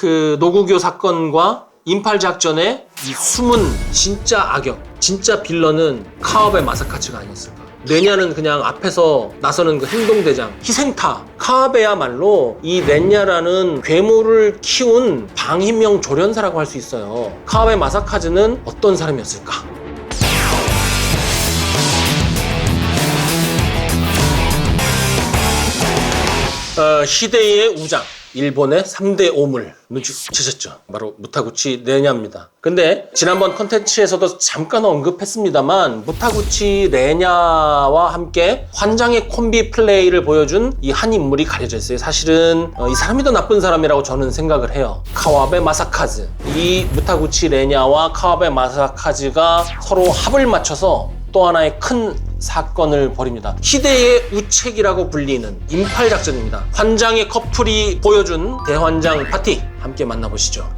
그 노구교 사건과 인팔 작전의 이 숨은 진짜 악역, 진짜 빌런은 카와베 마사카츠가 아니었을까. 레냐는 그냥 앞에서 나서는 그 행동대장, 희생타. 카와베야말로 이 레냐라는 괴물을 키운 방임형 조련사라고 할 수 있어요. 카와베 마사카즈는 어떤 사람이었을까? 어, 시대의 우장, 일본의 3대 오물 눈치채셨죠? 바로 무타구치 레냐입니다. 근데 지난번 컨텐츠에서도 잠깐 언급했습니다만 무타구치 레냐와 함께 환장의 콤비 플레이를 보여준 이 한 인물이 가려져 있어요. 사실은 어, 이 사람이 더 나쁜 사람이라고 저는 생각을 해요. 카와베 마사카즈. 이 무타구치 레냐와 카와베 마사카즈가 서로 합을 맞춰서 또 하나의 큰 사건을 벌입니다. 희대의 우책이라고 불리는 인팔 작전입니다. 환장의 커플이 보여준 대환장 파티 함께 만나보시죠.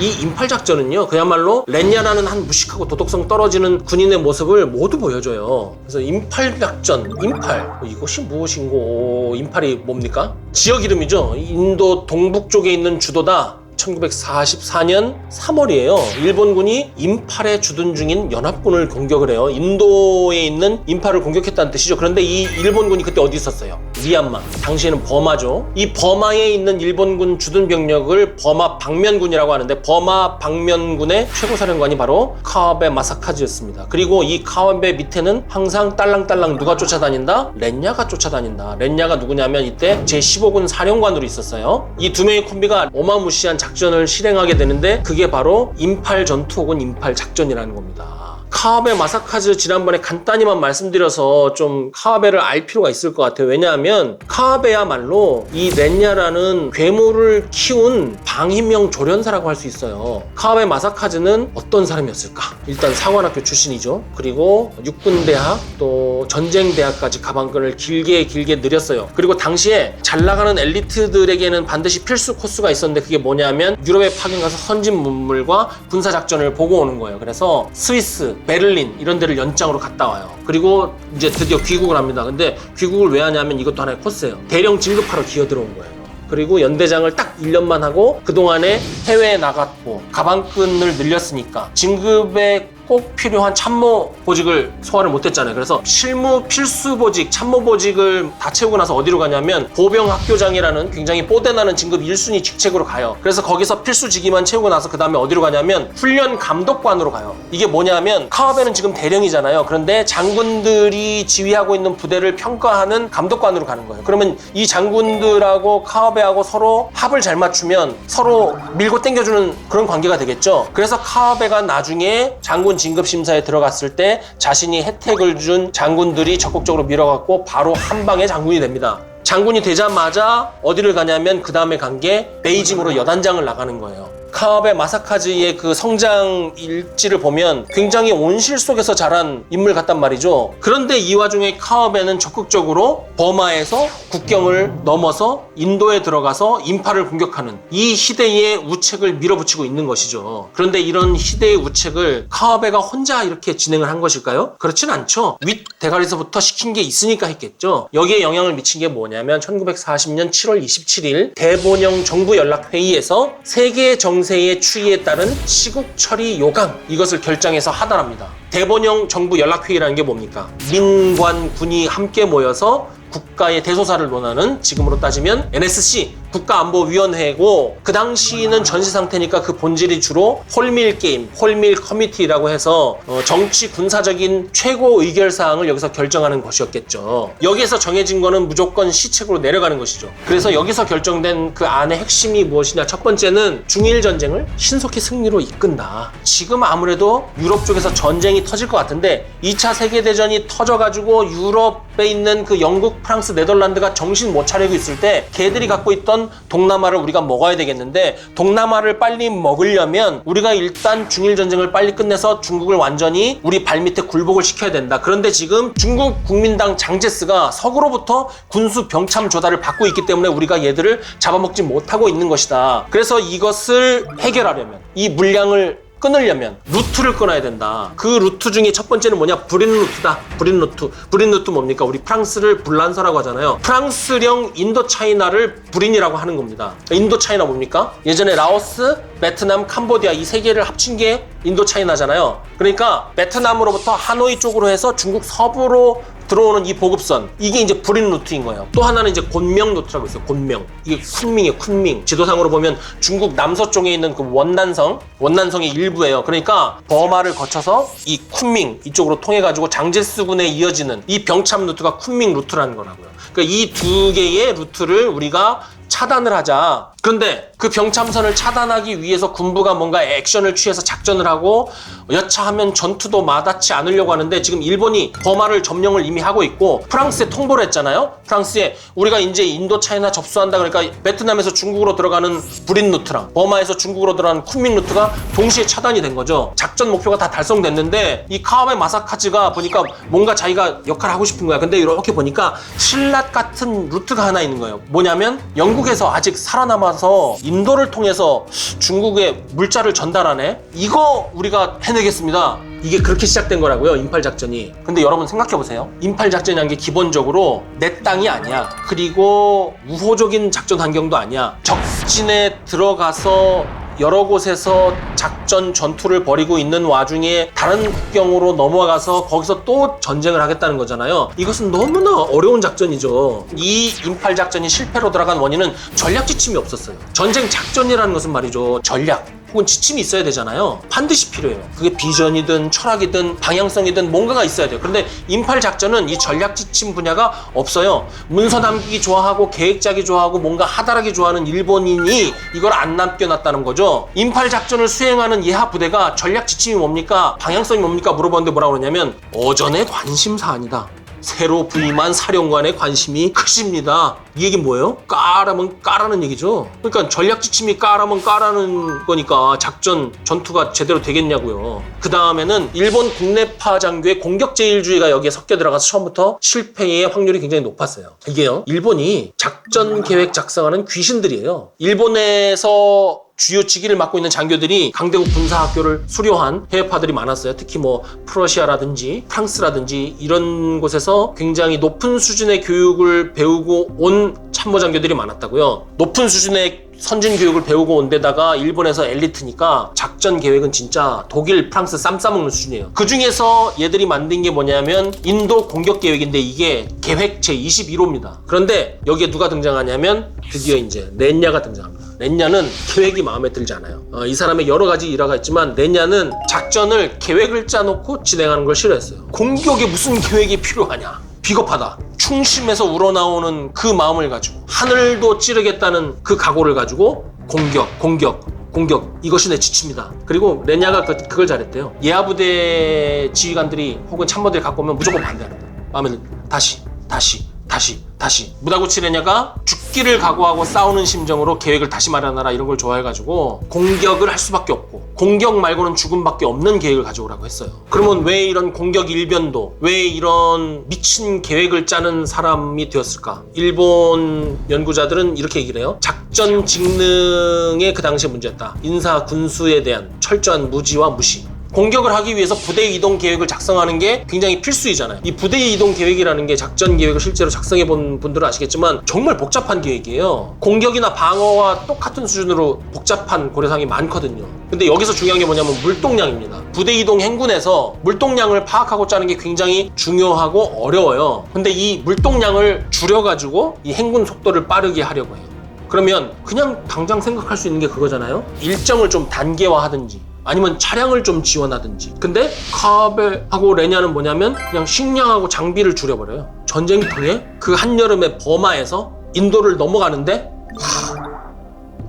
이 인팔 작전은요, 그야말로 렌야라는 한 무식하고 도덕성 떨어지는 군인의 모습을 모두 보여줘요. 그래서 인팔 작전, 인팔. 어, 이것이 무엇인고, 인팔이 뭡니까? 지역 이름이죠. 인도 동북 쪽에 있는 주도다. 1944년 3월이에요. 일본군이 인팔에 주둔 중인 연합군을 공격을 해요. 인도에 있는 인팔을 공격했다는 뜻이죠. 그런데 이 일본군이 그때 어디 있었어요? 미얀마. 당시에는 버마죠. 이 버마에 있는 일본군 주둔 병력을 버마 방면군이라고 하는데 버마 방면군의 최고 사령관이 바로 카와베 마사카즈였습니다. 그리고 이 카와베 밑에는 항상 딸랑딸랑 누가 쫓아다닌다? 렌야가 쫓아다닌다. 렌야가 누구냐면 이때 제15군 사령관으로 있었어요. 이 두 명의 콤비가 어마무시한 작전을 실행하게 되는데 그게 바로 인팔 전투 혹은 인팔 작전이라는 겁니다. 카와베 마사카즈 지난번에 간단히만 말씀드려서 좀 카와베를 알 필요가 있을 것 같아요. 왜냐하면 카와베야말로 이 렌야라는 괴물을 키운 방임형 조련사라고 할 수 있어요. 카와베 마사카즈는 어떤 사람이었을까? 일단 사관학교 출신이죠. 그리고 육군대학 또 전쟁대학까지 가방끈을 길게 길게 늘였어요. 그리고 당시에 잘 나가는 엘리트들에게는 반드시 필수 코스가 있었는데 그게 뭐냐면 유럽에 파견 가서 선진 문물과 군사 작전을 보고 오는 거예요. 그래서 스위스, 베를린 이런 데를 연장으로 갔다 와요. 그리고 이제 드디어 귀국을 합니다. 근데 귀국을 왜 하냐면 이것도 하나의 코스예요. 대령 진급하러 기어 들어온 거예요. 그리고 연대장을 딱 1년만 하고 그동안에 해외에 나갔고 가방끈을 늘렸으니까 진급에 꼭 필요한 참모 보직을 소화를 못했잖아요. 그래서 실무 필수 보직, 참모 보직을 다 채우고 나서 어디로 가냐면 보병 학교장이라는 굉장히 뽀대나는 진급 1순위 직책으로 가요. 그래서 거기서 필수 직위만 채우고 나서 그 다음에 어디로 가냐면 훈련 감독관으로 가요. 이게 뭐냐면 카와베는 지금 대령이잖아요. 그런데 장군들이 지휘하고 있는 부대를 평가하는 감독관으로 가는 거예요. 그러면 이 장군들하고 카와베하고 서로 합을 잘 맞추면 서로 밀고 당겨주는 그런 관계가 되겠죠. 그래서 카와베가 나중에 장군 진급 심사에 들어갔을 때 자신이 혜택을 준 장군들이 적극적으로 밀어갖고 바로 한 방에 장군이 됩니다. 장군이 되자마자 어디를 가냐면 그 다음에 간 게 베이징으로 여단장을 나가는 거예요. 카와베 마사카즈의 그 성장 일지를 보면 굉장히 온실 속에서 자란 인물 같단 말이죠. 그런데 이 와중에 카와베는 적극적으로 버마에서 국경을 넘어서 인도에 들어가서 인파를 공격하는 이 희대의 우책을 밀어붙이고 있는 것이죠. 그런데 이런 희대의 우책을 카와베가 혼자 이렇게 진행을 한 것일까요? 그렇진 않죠. 윗 대가리에서부터 시킨 게 있으니까 했겠죠. 여기에 영향을 미친 게 뭐냐 면 1940년 7월 27일 대본영 정부 연락회의에서 세계 정세의 추이에 따른 시국 처리 요강 이것을 결정해서 하달합니다. 대본영 정부 연락회의라는 게 뭡니까? 민관 군이 함께 모여서 국가의 대소사를 논하는 지금으로 따지면 NSC 국가안보위원회고 그 당시는 전시 상태니까 그 본질이 주로 홀밀 게임, 홀밀 커미티라고 해서 어, 정치 군사적인 최고 의결 사항을 여기서 결정하는 것이었겠죠. 여기에서 정해진 거는 무조건 시책으로 내려가는 것이죠. 그래서 여기서 결정된 그 안의 핵심이 무엇이냐? 첫 번째는 중일 전쟁을 신속히 승리로 이끈다. 지금 아무래도 유럽 쪽에서 전쟁이 터질 것 같은데 2차 세계 대전이 터져가지고 유럽에 있는 그 영국, 프랑스, 네덜란드가 정신 못 차리고 있을 때 걔들이 갖고 있던 동남아를 우리가 먹어야 되겠는데 동남아를 빨리 먹으려면 우리가 일단 중일 전쟁을 빨리 끝내서 중국을 완전히 우리 발밑에 굴복을 시켜야 된다. 그런데 지금 중국 국민당 장제스가 서구로부터 군수 병참 조달을 받고 있기 때문에 우리가 얘들을 잡아먹지 못하고 있는 것이다. 그래서 이것을 해결하려면 이 물량을 끊으려면 루트를 끊어야 된다. 그 루트 중에 첫 번째는 뭐냐? 브린 루트다. 브린 루트. 브린 루트 뭡니까? 우리 프랑스를 불란서라고 하잖아요. 프랑스령 인도 차이나를 브린이라고 하는 겁니다. 인도 차이나 뭡니까? 예전에 라오스, 베트남, 캄보디아 이 세 개를 합친 게 인도 차이나잖아요. 그러니까 베트남으로부터 하노이 쪽으로 해서 중국 서부로 들어오는 이 보급선 이게 이제 브린 루트인 거예요. 또 하나는 이제 곤명 루트라고 있어요. 곤명 이게 쿤밍이에요. 쿤밍 지도상으로 보면 중국 남서쪽에 있는 그 원난성 원난성의 일부예요. 그러니까 버마를 거쳐서 이 쿤밍 이쪽으로 통해 가지고 장제스군에 이어지는 이 병참 루트가 쿤밍 루트라는 거라고요. 그러니까 이 두 개의 루트를 우리가 차단을 하자. 그런데 그 병참선을 차단하기 위해서 군부가 뭔가 액션을 취해서 작전을 하고 여차하면 전투도 마다치 않으려고 하는데 지금 일본이 버마를 점령을 이미 하고 있고 프랑스에 통보를 했잖아요. 프랑스에 우리가 이제 인도 차이나 접수한다 그러니까 베트남에서 중국으로 들어가는 브린 루트랑 버마에서 중국으로 들어가는 쿤밍 루트가 동시에 차단이 된 거죠. 작전 목표가 다 달성됐는데 이 카와베 마사카즈가 보니까 뭔가 자기가 역할을 하고 싶은 거야. 근데 이렇게 보니까 신라 같은 루트가 하나 있는 거예요. 뭐냐면 영국에 서 아직 살아남아서 인도를 통해서 중국에 물자를 전달하네. 이거 우리가 해내겠습니다. 이게 그렇게 시작된 거라고요. 인팔 작전이. 근데 여러분 생각해 보세요. 인팔 작전이란 게 기본적으로 내 땅이 아니야. 그리고 우호적인 작전 환경도 아니야. 적진에 들어가서 여러 곳에서 작전 전투를 벌이고 있는 와중에 다른 국경으로 넘어가서 거기서 또 전쟁을 하겠다는 거잖아요. 이것은 너무나 어려운 작전이죠. 이 인팔 작전이 실패로 돌아간 원인은 전략 지침이 없었어요. 전쟁 작전이라는 것은 말이죠. 전략. 혹은 지침이 있어야 되잖아요. 반드시 필요해요. 그게 비전이든 철학이든 방향성이든 뭔가가 있어야 돼요. 그런데 인팔 작전은 이 전략 지침 분야가 없어요. 문서 남기기 좋아하고 계획 짜기 좋아하고 뭔가 하다하기 좋아하는 일본인이 이걸 안 남겨놨다는 거죠. 인팔 작전을 수행하는 예하 부대가 전략 지침이 뭡니까? 방향성이 뭡니까? 물어봤는데 뭐라고 그러냐면 어전의 관심 사안이다. 새로 부임한 사령관의 관심이 크십니다. 이 얘기 뭐예요? 까라면 까라는 얘기죠. 그러니까 전략 지침이 까라면 까라는 거니까 작전 전투가 제대로 되겠냐고요. 그 다음에는 일본 국내파 장교의 공격 제일주의가 여기에 섞여 들어가서 처음부터 실패의 확률이 굉장히 높았어요. 이게요. 일본이 작전 계획 작성하는 귀신들이에요. 일본에서 주요 직위를 맡고 있는 장교들이 강대국 군사학교를 수료한 해외파들이 많았어요. 특히 뭐 프러시아라든지 프랑스라든지 이런 곳에서 굉장히 높은 수준의 교육을 배우고 온 참모 장교들이 많았다고요. 높은 수준의 선진 교육을 배우고 온 데다가 일본에서 엘리트니까 작전 계획은 진짜 독일, 프랑스 쌈 싸먹는 수준이에요. 그 중에서 얘들이 만든 게 뭐냐면 인도 공격 계획인데 이게 계획 제 21호입니다. 그런데 여기에 누가 등장하냐면 드디어 이제 렌야가 등장합니다. 렌야는 계획이 마음에 들지 않아요. 어, 이 사람의 여러 가지 일화가 있지만 렌야는 작전을 계획을 짜놓고 진행하는 걸 싫어했어요. 공격에 무슨 계획이 필요하냐? 비겁하다. 충심에서 우러나오는 그 마음을 가지고 하늘도 찌르겠다는 그 각오를 가지고 공격, 공격, 공격 이것이 내 지침이다. 그리고 렌야가 그, 그걸 잘했대요. 예하 부대 지휘관들이 혹은 참모들이 갖고 오면 무조건 반대한다. 마음에 들 다시, 다시, 다시, 다시. 무다구치 렌야가 죽 기를 각오하고 싸우는 심정으로 계획을 다시 마련하라 이런 걸 좋아해가지고 공격을 할 수밖에 없고 공격 말고는 죽음밖에 없는 계획을 가져오라고 했어요. 그러면 왜 이런 공격 일변도 왜 이런 미친 계획을 짜는 사람이 되었을까? 일본 연구자들은 이렇게 얘기를 해요. 작전 직능의 그 당시의 문제였다. 인사 군수에 대한 철저한 무지와 무시. 공격을 하기 위해서 부대 이동 계획을 작성하는 게 굉장히 필수이잖아요. 이 부대 이동 계획이라는 게 작전 계획을 실제로 작성해 본 분들은 아시겠지만 정말 복잡한 계획이에요. 공격이나 방어와 똑같은 수준으로 복잡한 고려사항이 많거든요. 근데 여기서 중요한 게 뭐냐면 물동량입니다. 부대 이동 행군에서 물동량을 파악하고 짜는 게 굉장히 중요하고 어려워요. 근데 이 물동량을 줄여가지고 이 행군 속도를 빠르게 하려고 해요. 그러면 그냥 당장 생각할 수 있는 게 그거잖아요. 일정을 좀 단계화하든지 아니면 차량을 좀 지원하든지. 근데 카벨하고 레냐는 뭐냐면 그냥 식량하고 장비를 줄여버려요. 전쟁터에 그 한여름에 버마에서 인도를 넘어가는데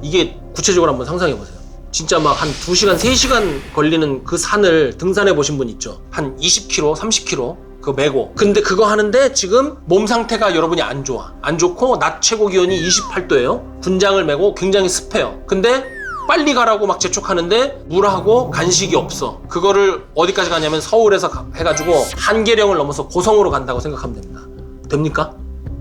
이게 구체적으로 한번 상상해 보세요. 진짜 막 한 2시간, 3시간 걸리는 그 산을 등산해 보신 분 있죠? 한 20km, 30km 그거 메고. 근데 그거 하는데 지금 몸 상태가 여러분이 안 좋아. 안 좋고 낮 최고 기온이 28도예요. 군장을 메고 굉장히 습해요. 근데 빨리 가라고 막 재촉하는데 물하고 간식이 없어. 그거를 어디까지 가냐면 서울에서 가- 해가지고 한계령을 넘어서 고성으로 간다고 생각하면 됩니다. 됩니까?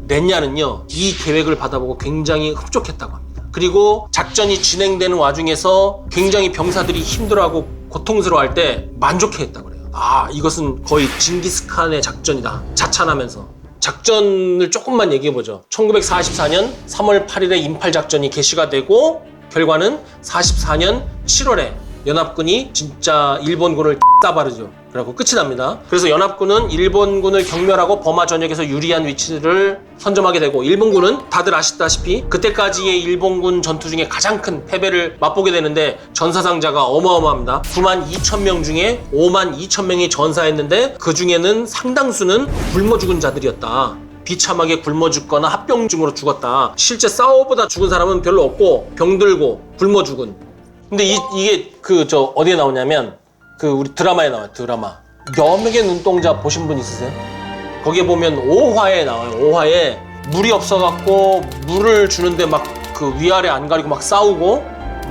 렌야는요 이 계획을 받아보고 굉장히 흡족했다고 합니다. 그리고 작전이 진행되는 와중에서 굉장히 병사들이 힘들어하고 고통스러워할 때 만족해했다 그래요. 아 이것은 거의 징기스칸의 작전이다. 자찬하면서 작전을 조금만 얘기해 보죠. 1944년 3월 8일에 인팔 작전이 개시가 되고 결과는 44년 7월에 연합군이 진짜 일본군을 따바르죠. 그리고 끝이 납니다. 그래서 연합군은 일본군을 경멸하고 버마 전역에서 유리한 위치를 선점하게 되고 일본군은 다들 아시다시피 그때까지의 일본군 전투 중에 가장 큰 패배를 맛보게 되는데 전사상자가 어마어마합니다. 9만 2천 명 중에 5만 2천 명이 전사했는데 그 중에는 상당수는 굶어 죽은 자들이었다. 비참하게 굶어 죽거나 합병증으로 죽었다. 실제 싸워보다 죽은 사람은 별로 없고 병들고 굶어 죽은. 근데 이, 이게 그 저 어디에 나오냐면 그 우리 드라마에 나와요 드라마. 염액의 눈동자 보신 분 있으세요? 거기에 보면 5화에 나와요. 5화에 물이 없어갖고 물을 주는데 막 그 위아래 안 가리고 막 싸우고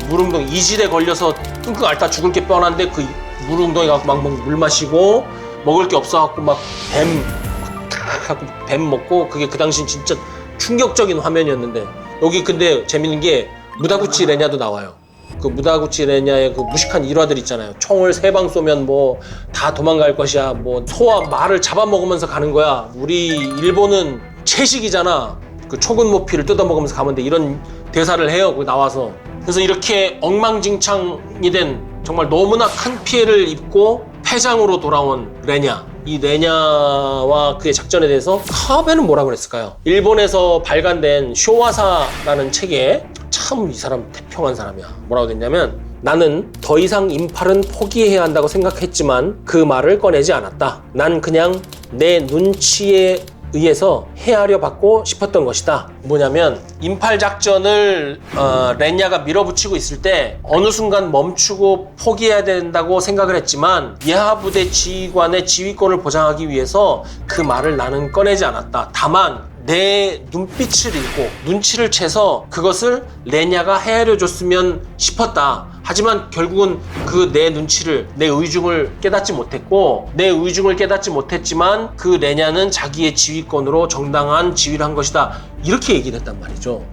물웅덩이 이질에 걸려서 끙끙 앓다 죽을 게 뻔한데 그 물웅덩이 갖고 막 물 마시고 먹을 게 없어갖고 막 뱀 하고 뱀 먹고 그게 그 당시 진짜 충격적인 화면이었는데 여기 근데 재밌는 게 무다구치 레냐도 나와요. 그 무다구치 레냐의 그 무식한 일화들 있잖아요. 총을 세 방 쏘면 뭐 다 도망갈 것이야. 뭐 소와 말을 잡아먹으면서 가는 거야. 우리 일본은 채식이잖아. 그 초근모피를 뜯어먹으면서 가면 돼. 이런 대사를 해요. 그 나와서. 그래서 이렇게 엉망진창이 된 정말 너무나 큰 피해를 입고 패장으로 돌아온 레냐. 이 레냐와 그의 작전에 대해서 카베는 뭐라 그랬을까요? 일본에서 발간된 쇼와사라는 책에 참 이 사람 태평한 사람이야. 뭐라고 됐냐면 나는 더 이상 인팔은 포기해야 한다고 생각했지만 그 말을 꺼내지 않았다. 난 그냥 내 눈치에 의해서 헤아려 받고 싶었던 것이다. 뭐냐면 인팔 작전을 어, 렌야가 밀어붙이고 있을 때 어느 순간 멈추고 포기해야 된다고 생각을 했지만 예하 부대 지휘관의 지휘권을 보장하기 위해서 그 말을 나는 꺼내지 않았다. 다만 내 눈빛을 읽고 눈치를 채서 그것을 레냐가 헤아려 줬으면 싶었다. 하지만 결국은 그 내 눈치를 내 의중을 깨닫지 못했고 내 의중을 깨닫지 못했지만 그 레냐는 자기의 지휘권으로 정당한 지휘를 한 것이다. 이렇게 얘기를 했단 말이죠.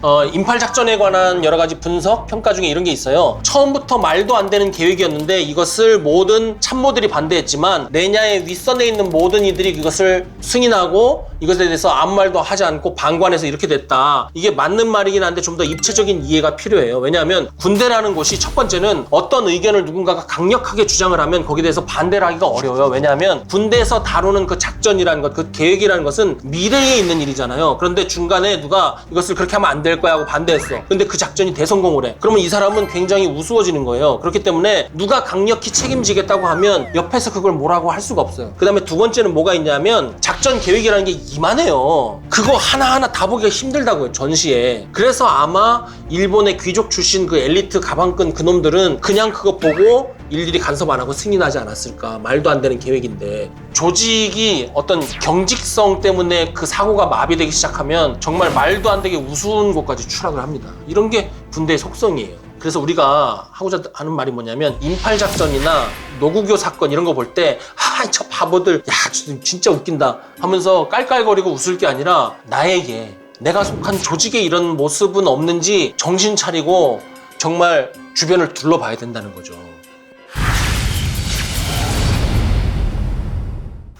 어, 인팔 작전에 관한 여러 가지 분석, 평가 중에 이런 게 있어요. 처음부터 말도 안 되는 계획이었는데 이것을 모든 참모들이 반대했지만 레냐의 윗선에 있는 모든 이들이 그것을 승인하고 이것에 대해서 아무 말도 하지 않고 방관해서 이렇게 됐다. 이게 맞는 말이긴 한데 좀 더 입체적인 이해가 필요해요. 왜냐하면 군대라는 곳이 첫 번째는 어떤 의견을 누군가가 강력하게 주장을 하면 거기에 대해서 반대를 하기가 어려워요. 왜냐하면 군대에서 다루는 그 작전이라는 것, 그 계획이라는 것은 미래에 있는 일이잖아요. 그런데 중간에 누가 이것을 그렇게 하면 안 될 거야 하고 반대했어. 근데 그 작전이 대성공을 해. 그러면 이 사람은 굉장히 우스워지는 거예요. 그렇기 때문에 누가 강력히 책임지겠다고 하면 옆에서 그걸 뭐라고 할 수가 없어요. 그 다음에 두 번째는 뭐가 있냐면 작전 계획이라는 게 이만해요. 그거 하나하나 다 보기가 힘들다고요. 전시에. 그래서 아마 일본의 귀족 출신 그 엘리트 가방끈 그놈들은 그냥 그거 보고 일일이 간섭 안 하고 승인하지 않았을까. 말도 안 되는 계획인데. 조직이 어떤 경직성 때문에 그 사고가 마비되기 시작하면 정말 말도 안 되게 우스운 곳까지 추락을 합니다. 이런 게 군대의 속성이에요. 그래서 우리가 하고자 하는 말이 뭐냐면 인팔 작전이나 노구교 사건 이런 거 볼 때 아 저 바보들 야저 진짜 웃긴다 하면서 깔깔거리고 웃을 게 아니라 나에게 내가 속한 조직에 이런 모습은 없는지 정신 차리고 정말 주변을 둘러봐야 된다는 거죠.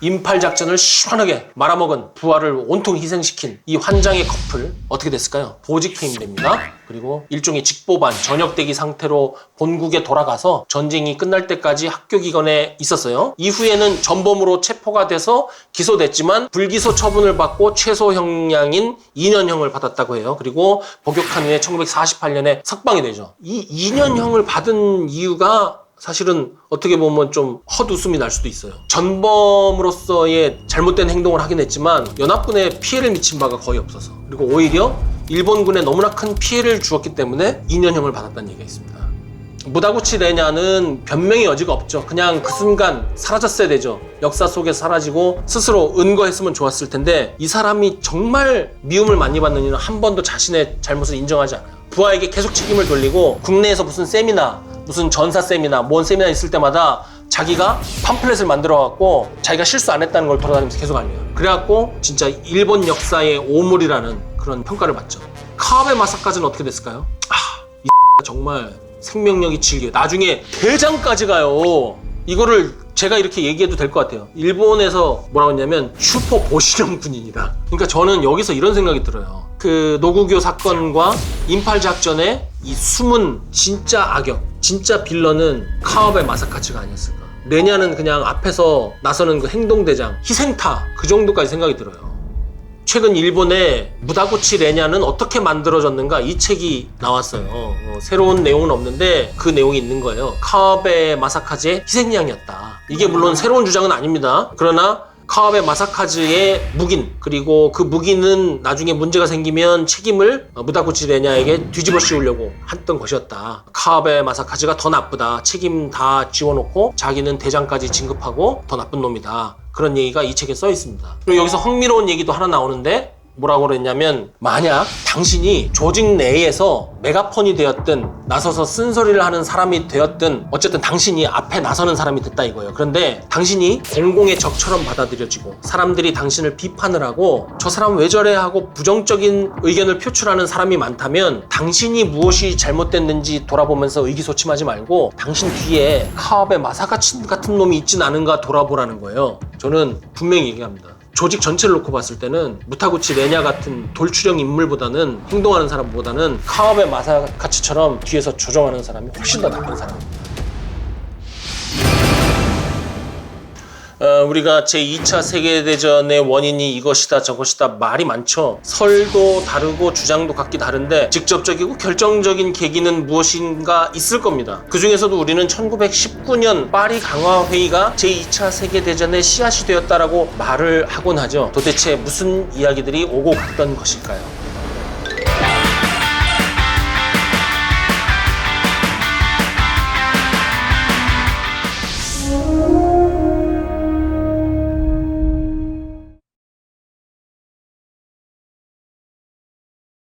인팔 작전을 시원하게 말아먹은 부하를 온통 희생시킨 이 환장의 커플 어떻게 됐을까요? 보직 해임됩니다. 그리고 일종의 직보반 전역대기 상태로 본국에 돌아가서 전쟁이 끝날 때까지 학교 기관에 있었어요. 이후에는 전범으로 체포가 돼서 기소됐지만 불기소 처분을 받고 최소 형량인 2년형을 받았다고 해요. 그리고 복역한 후에 1948년에 석방이 되죠. 이 2년형을 받은 이유가 사실은 어떻게 보면 좀 헛웃음이 날 수도 있어요. 전범으로서의 잘못된 행동을 하긴 했지만 연합군에 피해를 미친 바가 거의 없어서 그리고 오히려 일본군에 너무나 큰 피해를 주었기 때문에 2년형을 받았다는 얘기가 있습니다. 무다구치 레냐는 변명의 여지가 없죠. 그냥 그 순간 사라졌어야 되죠. 역사 속에 사라지고 스스로 은거했으면 좋았을 텐데 이 사람이 정말 미움을 많이 받는 이유는 한 번도 자신의 잘못을 인정하지 않아요. 부하에게 계속 책임을 돌리고 국내에서 무슨 세미나 무슨 전사 세미나 뭔 세미나 있을 때마다 자기가 팜플렛을 만들어 갖고 자기가 실수 안 했다는 걸 돌아다니면서 계속 알려요. 그래갖고 진짜 일본 역사의 오물이라는 그런 평가를 받죠. 카와베 마사까지는 어떻게 됐을까요? 아, 이 정말 생명력이 질겨. 나중에 대장까지 가요. 이거를 제가 이렇게 얘기해도 될 것 같아요. 일본에서 뭐라고 했냐면 슈퍼 보시령 군인이다. 그러니까 저는 여기서 이런 생각이 들어요. 그 노구교 사건과 인팔 작전의 이 숨은 진짜 악역, 진짜 빌런은 카와베 마사카츠가 아니었을까. 레냐는 그냥 앞에서 나서는 그 행동대장, 희생타 그 정도까지 생각이 들어요. 최근 일본의 무다구치 레냐는 어떻게 만들어졌는가 이 책이 나왔어요. 어, 새로운 내용은 없는데 그 내용이 있는 거예요. 카와베 마사카즈의 희생양이었다. 이게 물론 새로운 주장은 아닙니다. 그러나 카와베 마사카즈의 묵인 그리고 그 묵인은 나중에 문제가 생기면 책임을 어, 무다구치 레냐에게 뒤집어 씌우려고 했던 것이었다. 카와베 마사카즈가 더 나쁘다. 책임 다 지워놓고 자기는 대장까지 진급하고 더 나쁜 놈이다. 그런 얘기가 이 책에 써 있습니다. 그리고 여기서 흥미로운 얘기도 하나 나오는데 뭐라고 그랬냐면 만약 당신이 조직 내에서 메가폰이 되었든 나서서 쓴소리를 하는 사람이 되었든 어쨌든 당신이 앞에 나서는 사람이 됐다 이거예요. 그런데 당신이 공공의 적처럼 받아들여지고 사람들이 당신을 비판을 하고 저 사람 왜 저래 하고 부정적인 의견을 표출하는 사람이 많다면 당신이 무엇이 잘못됐는지 돌아보면서 의기소침하지 말고 당신 뒤에 카업의 마사카치 같은 놈이 있진 않은가 돌아보라는 거예요. 저는 분명히 얘기합니다. 조직 전체를 놓고 봤을 때는 무타구치 레냐 같은 돌출형 인물보다는 행동하는 사람보다는 카와베 마사카치처럼 뒤에서 조정하는 사람이 훨씬 더 나쁜 사람입니다. 어, 우리가 제2차 세계대전의 원인이 이것이다 저것이다 말이 많죠. 설도 다르고 주장도 각기 다른데 직접적이고 결정적인 계기는 무엇인가 있을 겁니다. 그 중에서도 우리는 1919년 파리 강화 회의가 제2차 세계대전의 씨앗이 되었다라고 말을 하곤 하죠. 도대체 무슨 이야기들이 오고 갔던 것일까요?